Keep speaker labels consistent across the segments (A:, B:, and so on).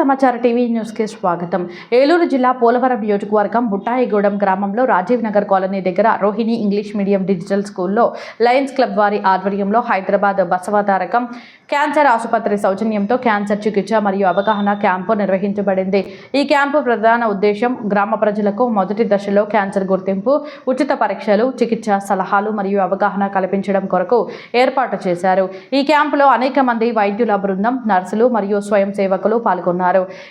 A: సమాచార టీవీ న్యూస్కి స్వాగతం. ఏలూరు జిల్లా పోలవరం నియోజకవర్గం బుట్టాయిగూడెం గ్రామంలో రాజీవ్ నగర్ కాలనీ దగ్గర రోహిణి ఇంగ్లీష్ మీడియం డిజిటల్ స్కూల్లో లయన్స్ క్లబ్ వారి ఆధ్వర్యంలో హైదరాబాద్ బసవతారకం క్యాన్సర్ ఆసుపత్రి సౌజన్యంతో క్యాన్సర్ చికిత్స మరియు అవగాహన క్యాంపు నిర్వహించబడింది. ఈ క్యాంపు ప్రధాన ఉద్దేశం గ్రామ ప్రజలకు మొదటి దశలో క్యాన్సర్ గుర్తింపు ఉచిత పరీక్షలు చికిత్స సలహాలు మరియు అవగాహన కల్పించడం కొరకు ఏర్పాటు చేశారు. ఈ క్యాంపులో అనేక మంది వైద్యుల బృందం నర్సులు మరియు స్వయం సేవకులు పాల్గొన్నారు.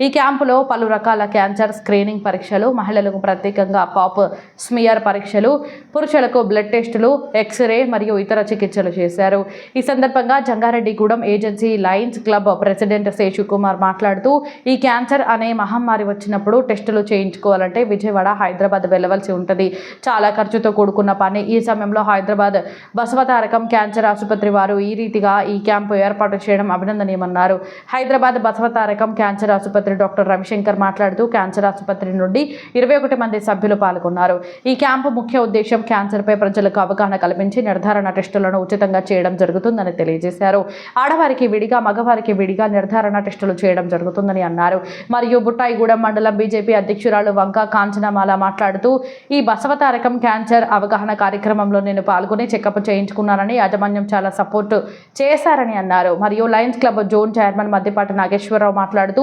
A: ఈ క్యాంపులో పలు రకాల క్యాన్సర్ స్క్రీనింగ్ పరీక్షలు మహిళలకు ప్రత్యేకంగా పాప్ స్మియర్ పరీక్షలు పురుషులకు బ్లడ్ టెస్టులు ఎక్స్రే మరియు ఇతర చికిత్సలు చేశారు. ఈ సందర్భంగా Jangareddygudem agency Lions Club president Seshu Kumar మాట్లాడుతూ ఈ క్యాన్సర్ అనే మహమ్మారి వచ్చినప్పుడు టెస్టులు చేయించుకోవాలంటే విజయవాడ హైదరాబాద్ వెళ్ళవలసి ఉంటుంది. చాలా ఖర్చుతో కూడుకున్న పని. ఈ సమయంలో హైదరాబాద్ బసవతారకం క్యాన్సర్ ఆసుపత్రి వారు ఈ రీతిగా ఈ క్యాంపు ఏర్పాటు చేయడం అభినందనీయమన్నారు. హైదరాబాద్ బసవతారకం క్యాన్సర్ క్యాన్సర్ ఆసుపత్రి డాక్టర్ రవిశంకర్ మాట్లాడుతూ క్యాన్సర్ ఆసుపత్రి నుండి ఇరవై ఒకటి మంది సభ్యులు పాల్గొన్నారు. ఈ క్యాంపు ముఖ్య ఉద్దేశం క్యాన్సర్పై ప్రజలకు అవగాహన కల్పించి నిర్ధారణ టెస్టులను ఉచితంగా చేయడం జరుగుతుందని తెలియజేశారు. ఆడవారికి విడిగా మగవారికి విడిగా నిర్ధారణ టెస్టులు చేయడం జరుగుతుందని అన్నారు. మరియు బుట్టాయిగూడెం మండలం బీజేపీ అధ్యక్షురాలు వంక కాంచనమాల మాట్లాడుతూ ఈ బసవతారకం క్యాన్సర్ అవగాహన కార్యక్రమంలో నేను పాల్గొని చెకప్ చేయించుకున్నానని యాజమాన్యం చాలా సపోర్ట్ చేశారని అన్నారు. మరియు Lions Club zone chairman Maddipati Nageswararao మాట్లాడుతూ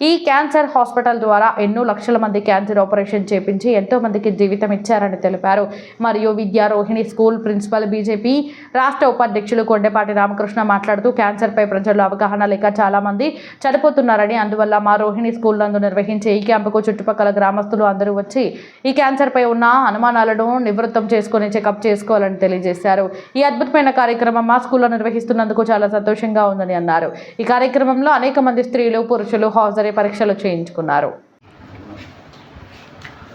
A: ఈ క్యాన్సర్ హాస్పిటల్ ద్వారా ఎన్నో లక్షల మంది క్యాన్సర్ ఆపరేషన్ చేపించి ఎంతో మందికి జీవితం ఇచ్చారని తెలిపారు. మరియు విద్యా రోహిణి స్కూల్ ప్రిన్సిపల్ బీజేపీ రాష్ట్ర ఉపాధ్యక్షులు కొండపాటి రామకృష్ణ మాట్లాడుతూ క్యాన్సర్పై ప్రజల్లో అవగాహన లేక చాలామంది చనిపోతున్నారని అందువల్ల మా రోహిణి స్కూల్ నందు నిర్వహించే ఈ క్యాంపుకు చుట్టుపక్కల గ్రామస్తులు అందరూ వచ్చి ఈ క్యాన్సర్పై ఉన్న అనుమానాలను నివృత్తం చేసుకుని చెకప్ చేసుకోవాలని తెలియజేశారు. ఈ అద్భుతమైన కార్యక్రమం మా స్కూల్లో నిర్వహిస్తున్నందుకు చాలా సంతోషంగా ఉందని అన్నారు. ఈ కార్యక్రమంలో అనేక మంది స్త్రీలు పురుషులు హాజరు పరీక్షలు చేయించుకున్నారు.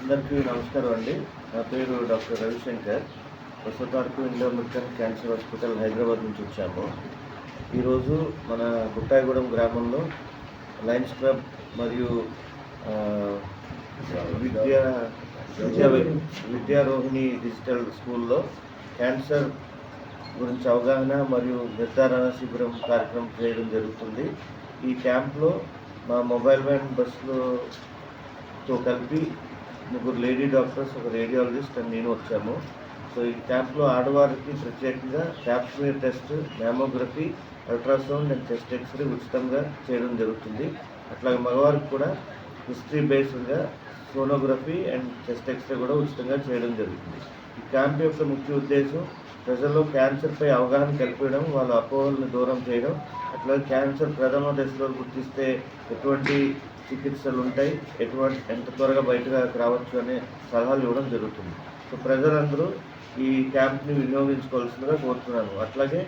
B: అందరికీ నమస్కారం అండి. నా పేరు డాక్టర్ రవిశంకర్. ప్రస్తుతానికి Indo American cancer hospital Hyderabad నుంచి వచ్చాము. ఈరోజు మన గుట్టాయిగూడెం గ్రామంలో లయన్స్ క్లబ్ మరియు విద్యా విద్యా విద్యారోహిణి డిజిటల్ స్కూల్లో క్యాన్సర్ గురించి అవగాహన మరియు నిర్ధారణ శిబిరం కార్యక్రమం చేయడం జరుగుతుంది. ఈ క్యాంప్లో మా మొబైల్ వ్యాన్ బస్సులతో కలిపి ముగ్గురు లేడీ డాక్టర్స్ ఒక రేడియాలజిస్ట్ అని నేను వచ్చాము. సో ఈ క్యాంప్లో ఆడవారికి ప్రత్యేకంగా pap smear test mammography ultrasound and chest x ray ఉచితంగా చేయడం జరుగుతుంది. అట్లాగే మగవారికి కూడా history బేస్డ్గా sonography and chest x ray కూడా ఉచితంగా చేయడం జరుగుతుంది. ఈ క్యాంప్ యొక్క ముఖ్య ఉద్దేశం ప్రజల్లో క్యాన్సర్పై అవగాహన కల్పించడం వాళ్ళ అపోహలను దూరం చేయడం. అట్లాగే క్యాన్సర్ ప్రథమ దశలో గుర్తిస్తే ఎటువంటి చికిత్సలు ఉంటాయి ఎటువంటి ఎంత త్వరగా బయటగా రావచ్చు అనే సలహాలు ఇవ్వడం జరుగుతుంది. సో ప్రజలందరూ ఈ క్యాంప్ని వినియోగించుకోవాల్సిందిగా కోరుతున్నాను. అట్లాగే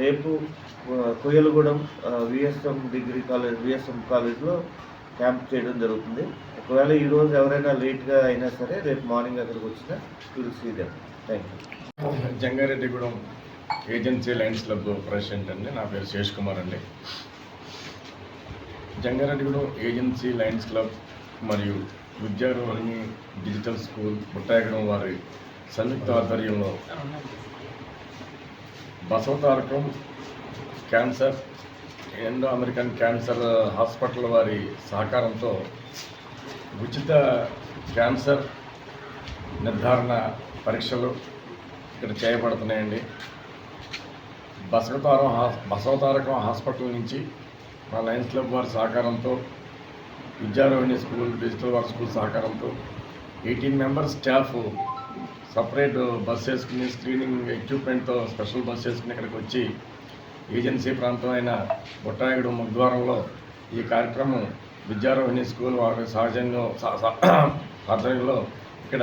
B: రేపు Koyyalagudem VSM degree college VSM కాలేజ్లో క్యాంప్ చేయడం జరుగుతుంది. ఒకవేళ ఈరోజు ఎవరైనా లేట్గా అయినా సరే రేపు మార్నింగ్ అక్కడికి వచ్చినా will see them thank you
C: Jangareddygudem agency Lions Club president అండి. నా పేరు శేష్ కుమార్ అండి. జంగారెడ్డిగూడెం ఏజెన్సీ లైన్స్ క్లబ్ మరియు విద్యారోహిణి డిజిటల్ స్కూల్ పుట్టాయగడం వారి సంయుక్త ఆధ్వర్యంలో Basavatarakam cancer Indo American cancer hospital వారి సహకారంతో ఉచిత క్యాన్సర్ నిర్ధారణ పరీక్షలు ఇక్కడ చేయబడుతున్నాయండి. బసవతారం బసవతారకం హాస్పిటల్ నుంచి మా లయన్స్ క్లబ్ వారి సహకారంతో విద్యారోహిణి స్కూల్ డిజిటల్ వారి స్కూల్ సహకారంతో eighteen members staff separate bus వేసుకుని స్క్రీనింగ్ ఎక్విప్మెంట్తో స్పెషల్ బస్ వేసుకుని ఇక్కడికి వచ్చి ఏజెన్సీ ప్రాంతం అయిన బుట్టాయిగూడెం ముగ్ద్వారంలో ఈ కార్యక్రమం విద్యారోహిణి స్కూల్ వారి సహజంగా ఆధ్వర్యంలో ఇక్కడ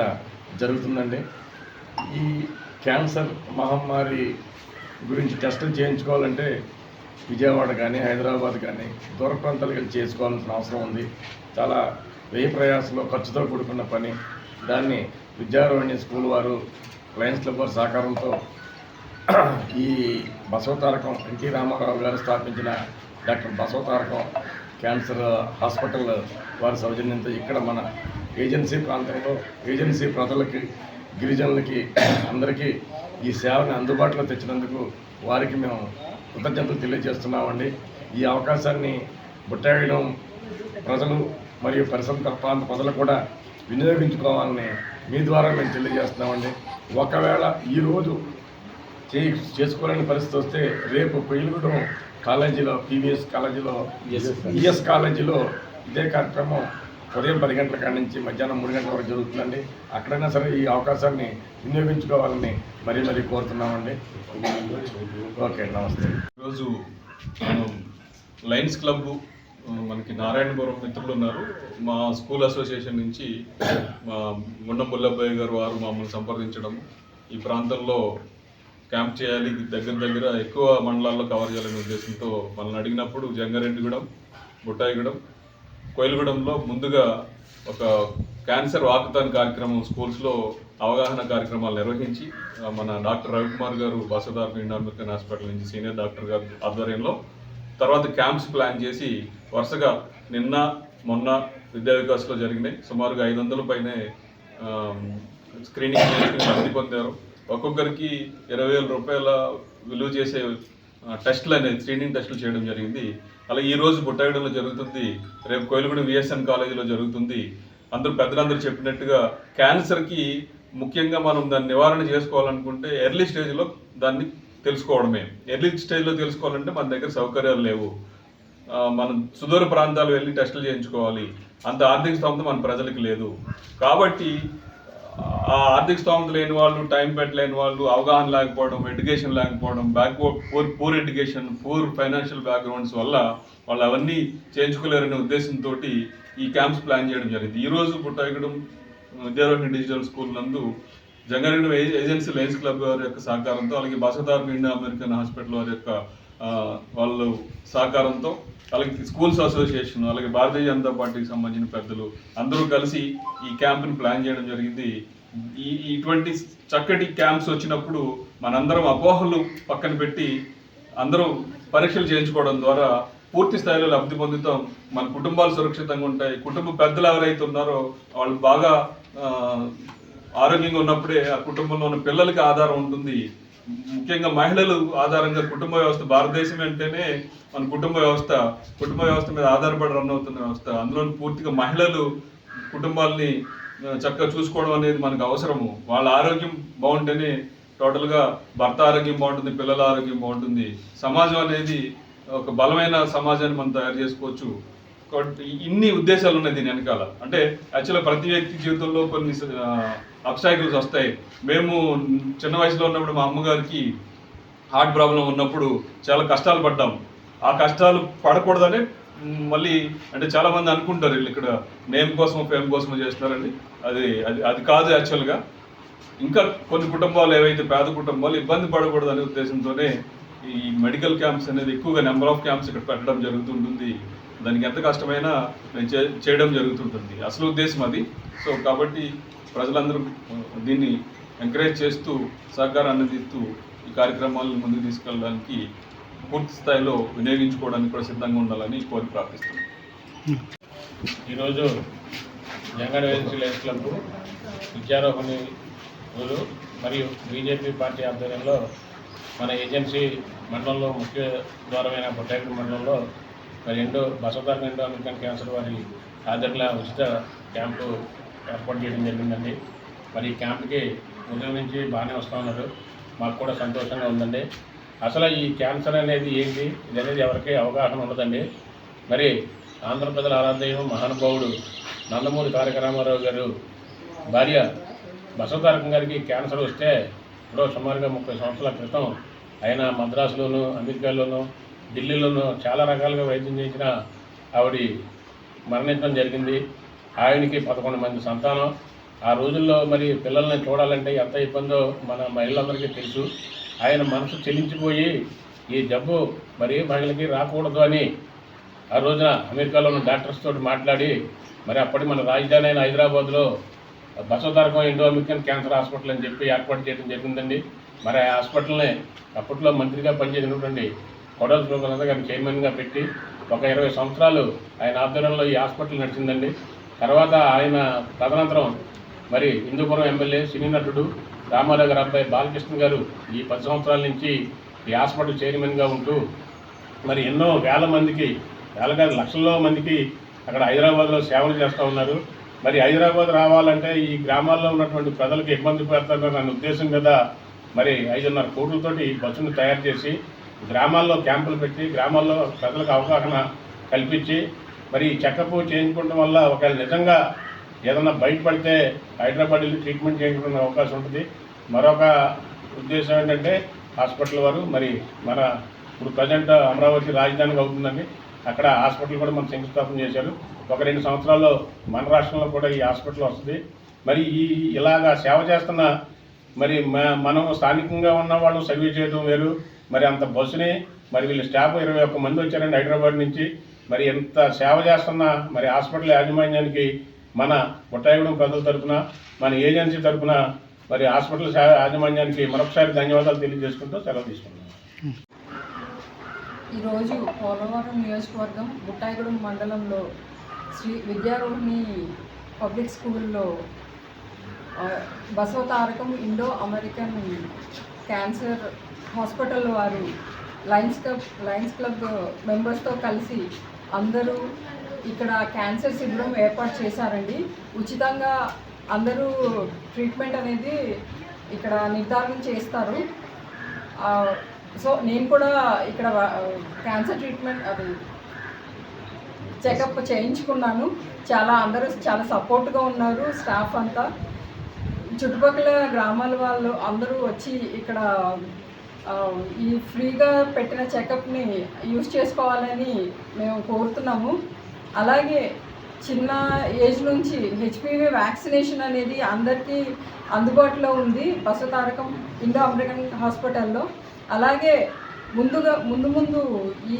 C: జరుగుతుందండి. ఈ క్యాన్సర్ మహమ్మారి గురించి టెస్టులు చేయించుకోవాలంటే విజయవాడ కానీ హైదరాబాద్ కానీ దూర ప్రాంతాలకు వెళ్ళి చేసుకోవాల్సిన అవసరం ఉంది. చాలా వ్యయ ప్రయాసంలో ఖర్చుతో కూడుకున్న పని. దాన్ని విద్యారోహిణి స్కూల్ వారు లయన్స్ క్లబ్ వారి సహకారంతో ఈ బసవతారకం ఎన్టీ రామారావు గారు స్థాపించిన డాక్టర్ బసవతారకం క్యాన్సర్ హాస్పిటల్ వారి సౌజన్యంతో ఇక్కడ మన ఏజెన్సీ ప్రాంతంలో ఏజెన్సీ ప్రజలకి గిరిజనులకి అందరికీ ఈ సేవని అందుబాటులో తెచ్చినందుకు వారికి మేము కృతజ్ఞతలు తెలియజేస్తున్నామండి. ఈ అవకాశాన్ని బుట్టాయడం ప్రజలు మరియు పరిసర ప్రాంత ప్రజలు కూడా వినియోగించుకోవాలని మీ ద్వారా మేము తెలియజేస్తున్నామండి. ఒకవేళ ఈరోజు చే చేసుకోలేని పరిస్థితి వస్తే రేపు పెయిలుగూడెం కాలేజీలో పీవీఎస్ కాలేజీలో ఈఎస్ కాలేజీలో ఇదే కార్యక్రమం ఉదయం పది గంటల కాడి నుంచి మధ్యాహ్నం మూడు గంటల వరకు జరుగుతుందండి. అక్కడైనా సరే ఈ అవకాశాన్ని వినియోగించుకోవాలని మరీ మరీ కోరుతున్నామండి. ఓకే నమస్తే.
D: ఈరోజు మనం లయన్స్ క్లబ్ మనకి నారాయణపురం మిత్రులు ఉన్నారు. మా స్కూల్ అసోసియేషన్ నుంచి మా గుండం బుల్లబ్బాయి గారు వారు మమ్మల్ని సంప్రదించడం ఈ ప్రాంతంలో క్యాంప్ చేయాలి దగ్గర దగ్గర ఎక్కువ మండలాల్లో కవర్ చేయాలనే ఉద్దేశంతో మనల్ని అడిగినప్పుడు జంగారెడ్డిగూడెం బుట్టాయిగూడెం కోయిలగూడెంలో ముందుగా ఒక క్యాన్సర్ వాకథాన్ కార్యక్రమం స్కూల్స్లో అవగాహన కార్యక్రమాలు నిర్వహించి మన డాక్టర్ రవికుమార్ గారు బసదార్ ఇండియన్ అమెరికన్ హాస్పిటల్ నుంచి సీనియర్ డాక్టర్ గారు ఆధ్వర్యంలో తర్వాత క్యాంప్స్ ప్లాన్ చేసి వరుసగా నిన్న మొన్న విద్యా వికాస్లో జరిగినాయి. సుమారుగా ఐదు వందల పైనే స్క్రీనింగ్ చేసుకుని లబ్ధి పొందారు. ఒక్కొక్కరికి ఇరవై వేల రూపాయల విలువ చేసే టెస్టులు అనేది స్క్రీనింగ్ టెస్టులు చేయడం జరిగింది. అలా ఈ రోజు బుట్టాయిగూడెంలో జరుగుతుంది రేపు కోయిలగూడెం విఎస్ఎన్ కాలేజీలో జరుగుతుంది. అందరూ పెద్దలందరూ చెప్పినట్టుగా క్యాన్సర్కి ముఖ్యంగా మనం దాన్ని నివారణ చేసుకోవాలనుకుంటే ఎర్లీ స్టేజ్లో దాన్ని తెలుసుకోవడమే. ఎర్లీ స్టేజ్లో తెలుసుకోవాలంటే మన దగ్గర సౌకర్యాలు లేవు. మనం సుదూర ప్రాంతాలు వెళ్ళి టెస్టులు చేయించుకోవాలి. అంత ఆర్థిక స్తోమత మన ప్రజలకు లేదు. కాబట్టి ఆర్థిక స్థోమత లేని వాళ్ళు టైం పెట్టలేని వాళ్ళు అవగాహన లేకపోవడం ఎడ్యుకేషన్ లేకపోవడం back poor poor education poor financial backgrounds వల్ల వాళ్ళు అవన్నీ చేయించుకోలేరనే ఉద్దేశంతో ఈ క్యాంప్స్ ప్లాన్ చేయడం జరిగింది. ఈ రోజు పుట్టాయిగూడెం విద్యారోహణ డిజిటల్ స్కూల్ నందు జంగారెడ్డి ఏజెన్సీ లయన్స్ క్లబ్ వారి యొక్క సహకారంతో అలాగే బసదార్ ఇండియా అమెరికన్ హాస్పిటల్ వారి యొక్క వాళ్ళు సహకారంతో అలాగే స్కూల్స్ అసోసియేషన్ అలాగే భారతీయ జనతా పార్టీకి సంబంధించిన పెద్దలు అందరూ కలిసి ఈ క్యాంప్ని ప్లాన్ చేయడం జరిగింది. ఈ ఇటువంటి చక్కటి క్యాంప్స్ వచ్చినప్పుడు మనందరం అపోహలు పక్కన పెట్టి అందరూ పరీక్షలు చేయించుకోవడం ద్వారా పూర్తి స్థాయిలో లబ్ధి పొందుతాం. మన కుటుంబాలు సురక్షితంగా ఉంటాయి. కుటుంబ పెద్దలు ఎవరైతే ఉన్నారో వాళ్ళు బాగా ఆరోగ్యంగా ఉన్నప్పుడే ఆ కుటుంబంలో ఉన్న పిల్లలకి ఆధారం ఉంటుంది. ముఖ్యంగా మహిళలు ఆధారంగా కుటుంబ వ్యవస్థ భారతదేశం అంటేనే మన కుటుంబ వ్యవస్థ కుటుంబ వ్యవస్థ మీద ఆధారపడి రన్ అవుతున్న వ్యవస్థ. అందులో పూర్తిగా మహిళలు కుటుంబాల్ని చక్కగా చూసుకోవడం అనేది మనకు అవసరము. వాళ్ళ ఆరోగ్యం బాగుంటేనే టోటల్గా భర్త ఆరోగ్యం బాగుంటుంది పిల్లల ఆరోగ్యం బాగుంటుంది. సమాజం అనేది ఒక బలమైన సమాజాన్ని మనం తయారు చేసుకోవచ్చు. ఇన్ని ఉద్దేశాలు ఉన్నాయి దీని వెనకాల. అంటే యాక్చువల్గా ప్రతి వ్యక్తి జీవితంలో కొన్ని అబ్స్టాకిల్స్ వస్తాయి. మేము చిన్న వయసులో ఉన్నప్పుడు మా అమ్మగారికి హార్ట్ ప్రాబ్లం ఉన్నప్పుడు చాలా కష్టాలు పడ్డాం. ఆ కష్టాలు పడకూడదని మళ్ళీ అంటే చాలామంది అనుకుంటారు వీళ్ళు ఇక్కడ నేమ్ కోసం ఫేమ్ కోసం చేస్తున్నారండి అది అది అది కాదు యాక్చువల్గా ఇంకా కొన్ని కుటుంబాలు ఏవైతే పేద కుటుంబాలు ఇబ్బంది పడకూడదు అనే ఉద్దేశంతోనే ఈ మెడికల్ క్యాంప్స్ అనేది ఎక్కువగా నెంబర్ ఆఫ్ క్యాంప్స్ ఇక్కడ పెట్టడం జరుగుతుంటుంది. దానికి ఎంత కష్టమైనా నేను చేయడం జరుగుతుంటుంది. అసలు ఉద్దేశం అది. సో కాబట్టి ప్రజలందరూ దీన్ని ఎంకరేజ్ చేస్తూ సహకారాన్ని అందిస్తూ ఈ కార్యక్రమాలను ముందుకు తీసుకెళ్ళడానికి పూర్తి స్థాయిలో వినియోగించుకోవడానికి కూడా సిద్ధంగా ఉండాలని కోరి ప్రార్థిస్తున్నాను
E: ఈరోజు జంగడ ఏజెన్సీ లైఫ్ క్లబ్ విద్యారోహణి రోజు మరియు బీజేపీ పార్టీ ఆధ్వర్యంలో మన ఏజెన్సీ మండలంలో ముఖ్య ద్వారమైన బొట్టాయిపూడి మండలంలో మరి Indo Basavatarakam Indo American cancer వారి ఆధారంగా ఉచిత క్యాంపు ఏర్పాటు చేయడం జరిగిందండి. మరి ఈ క్యాంప్కి ఉదయం నుంచి బాగానే వస్తూ ఉన్నారు. మాకు కూడా సంతోషంగా ఉందండి. అసలు ఈ క్యాన్సర్ అనేది ఏంటి? ఇది అనేది ఎవరికి అవగాహన ఉండదండి. మరి ఆంధ్ర ప్రజల ఆరాధ్యం మహానుభావుడు నందమూరి తారక రామారావు గారు భార్య బసవతారకం గారికి క్యాన్సర్ వస్తే ఇప్పుడు సుమారుగా ముప్పై సంవత్సరాల క్రితం ఆయన మద్రాసులోను అమెరికాలోను ఢిల్లీలోనూ చాలా రకాలుగా వైద్యం చేసిన ఆవిడ మరణించడం జరిగింది. ఆయనకి పదకొండు మంది సంతానం. ఆ రోజుల్లో మరి పిల్లల్ని చూడాలంటే ఎంత ఇబ్బందో మన మహిళలందరికీ తెలుసు. ఆయన మనసు చెల్లించిపోయి ఈ జబ్బు మరి మహిళకి రాకూడదు అని ఆ రోజున అమెరికాలో ఉన్న డాక్టర్స్ తోటి మాట్లాడి మరి అప్పటి మన రాజధాని అయిన హైదరాబాద్లో బసవతారకం ఇండోమికన్ క్యాన్సర్ హాస్పిటల్ అని చెప్పి ఏర్పాటు చేయడం జరిగిందండి. మరి ఆ హాస్పిటల్ని అప్పట్లో మంత్రిగా పనిచేసినటువంటి కొడల ప్రసాద్ గారిని చైర్మన్గా పెట్టి ఒక ఇరవై సంవత్సరాలు ఆయన ఆధ్వర్యంలో ఈ హాస్పిటల్ నడిచిందండి. తర్వాత ఆయన తదనంతరం మరి హిందూపురం ఎమ్మెల్యే సినీ నటుడు రామారావు గారి అబ్బాయి బాలకృష్ణ గారు ఈ పది సంవత్సరాల నుంచి ఈ హాస్పిటల్ చైర్మన్గా ఉంటూ మరి ఎన్నో వేల మందికి వేల కాదు లక్షల్లో మందికి అక్కడ హైదరాబాద్లో సేవలు చేస్తూ ఉన్నారు. మరి హైదరాబాద్ రావాలంటే ఈ గ్రామాల్లో ఉన్నటువంటి ప్రజలకు ఇబ్బంది పెడతారన్న ఉద్దేశం మీద మరి ఐదున్నర కోట్లతోటి ఈ బస్సును తయారు చేసి గ్రామాల్లో క్యాంపులు పెట్టి గ్రామాల్లో ప్రజలకు అవగాహన కల్పించి మరి చెక్కపు చెకప్ చేయించుకోవడం వల్ల ఒకవేళ నిజంగా ఏదన్నా బయటపడితే హైదరాబాద్ వెళ్ళి ట్రీట్మెంట్ చేయించుకునే అవకాశం ఉంటుంది. మరొక ఉద్దేశం ఏంటంటే హాస్పిటల్ వారు మరి మన ఇప్పుడు ప్రజెంట్ అమరావతి రాజధానిగా అవుతుందండి. అక్కడ హాస్పిటల్ కూడా మనం శంకుస్థాపన చేశారు. ఒక రెండు సంవత్సరాల్లో మన రాష్ట్రంలో కూడా ఈ హాస్పిటల్ వస్తుంది. మరి ఈ ఇలాగా సేవ చేస్తున్న మరి మనం స్థానికంగా ఉన్న వాళ్ళు సర్వీస్ చేయడం వేరు. మరి అంత బస్సుని మరి వీళ్ళ స్టాఫ్ ఇరవై ఒక్క మంది వచ్చారండి హైదరాబాద్ నుంచి. మరి ఎంత సేవ చేస్తున్న మరి హాస్పిటల్ యాజమాన్యానికి మన బుట్టాయిగూడెం ప్రజల తరపున మన ఏజెన్సీ తరపున మరి హాస్పిటల్ యాజమాన్యానికి మరొకసారి ధన్యవాదాలు తెలియజేసుకుంటూ సెలవు తీసుకుంటున్నాం.
F: ఈరోజు పోలవరం నియోజకవర్గం బుట్టాయిగూడెం మండలంలో శ్రీ విద్యారోహిణి పబ్లిక్ స్కూల్లో Basavatarakam Indo American cancer hospital వారు లయన్స్ క్లబ్ లయన్స్ క్లబ్ మెంబర్స్తో కలిసి అందరూ ఇక్కడ క్యాన్సర్ శిబిరం ఏర్పాటు చేశారండి. ఉచితంగా అందరూ ట్రీట్మెంట్ అనేది ఇక్కడ నిర్ధారణ చేస్తారు. సో నేను కూడా ఇక్కడ క్యాన్సర్ ట్రీట్మెంట్ అది చెకప్ చేయించుకున్నాను. చాలా అందరూ చాలా సపోర్ట్గా ఉన్నారు స్టాఫ్ అంతా. చుట్టుపక్కల గ్రామాల వాళ్ళు అందరూ వచ్చి ఇక్కడ ఈ ఫ్రీగా పెట్టిన చెకప్ని యూజ్ చేసుకోవాలని మేము కోరుతున్నాము. అలాగే చిన్న ఏజ్ నుంచి హెచ్పివి వ్యాక్సినేషన్ అనేది అందరికీ అందుబాటులో ఉంది బసతారకం ఇండో అమెరికన్ హాస్పిటల్లో. అలాగే ముందుగా ముందు ముందు ఈ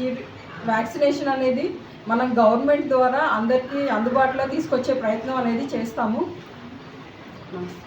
F: వ్యాక్సినేషన్ అనేది మనం గవర్నమెంట్ ద్వారా అందరికీ అందుబాటులో తీసుకొచ్చే ప్రయత్నం అనేది చేస్తాము. నమస్తే.